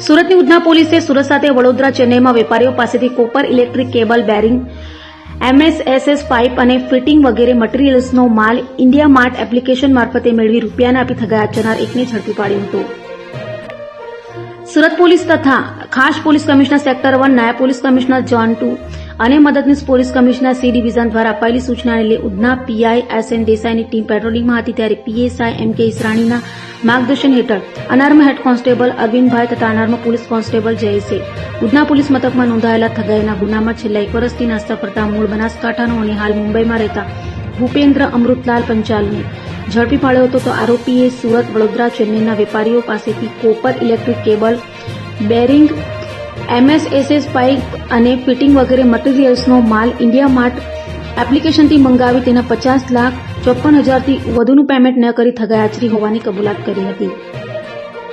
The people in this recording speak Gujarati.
સુરતની ઉધના પોલીસે સુરત સાથે વડોદરા ચેન્નઈમાં વેપારીઓ પાસેથી copper electric cable bearing, MS SS pipe અને ફિટિંગ વગેરે મટીરીયલ્સનો માલ ઇન્ડિયા માર્ટ એપ્લિકેશન મારફતે મેળવી રૂપિયાના આપી થગાયા જનાર એકને ઝડપી પાડ્યો હતો. સુરત પોલીસ તથા ખાસ પોલીસ કમિશનર સેક્ટર વન નાયબ પોલીસ કમિશનર જોન ટુ અને મદદનીશ પોલીસ કમિશનર સી ડિવિઝન દ્વારા અપાયેલી સૂચનાને લઈ ઉધના પીઆઈ એસ એન દેસાઈની ટીમ પેટ્રોલિંગમાં હતી ત્યારે પીએસઆઈ એમ કે ઈસરાણીના માર્ગદર્શન હેઠળ અનાર્મ હેડ કોન્સ્ટેબલ અરવિંદભાઈ તથા અનાર્મ પોલીસ કોન્સ્ટેબલ જયેશે. ઉધના પોલીસ મથકમાં નોંધાયેલા થગાઈના ગુનામાં છેલ્લા એક વર્ષથી નાસ્તા કરતા મૂળ બનાસકાંઠાનો અને હાલ મુંબઈમાં રહેતા ભૂપેન્દ્ર અમૃતલાલ પંચાલને ઝડપી પાડ્યો હતો તો આરોપીએ સુરત વડોદરા ચેન્નઈના વેપારીઓ પાસેથી copper electric cable bearing MSSS pipe અને ફિટિંગ વગેરે મટીરીયલ્સનો માલ ઇન્ડિયા માર્ટ એપ્લિકેશનથી મંગાવી તેના પચાસ લાખ ચોપન હજારથી વધુનું પેમેન્ટ ન કરી થગાઈ આચરી હોવાની કબૂલાત કરી હતી.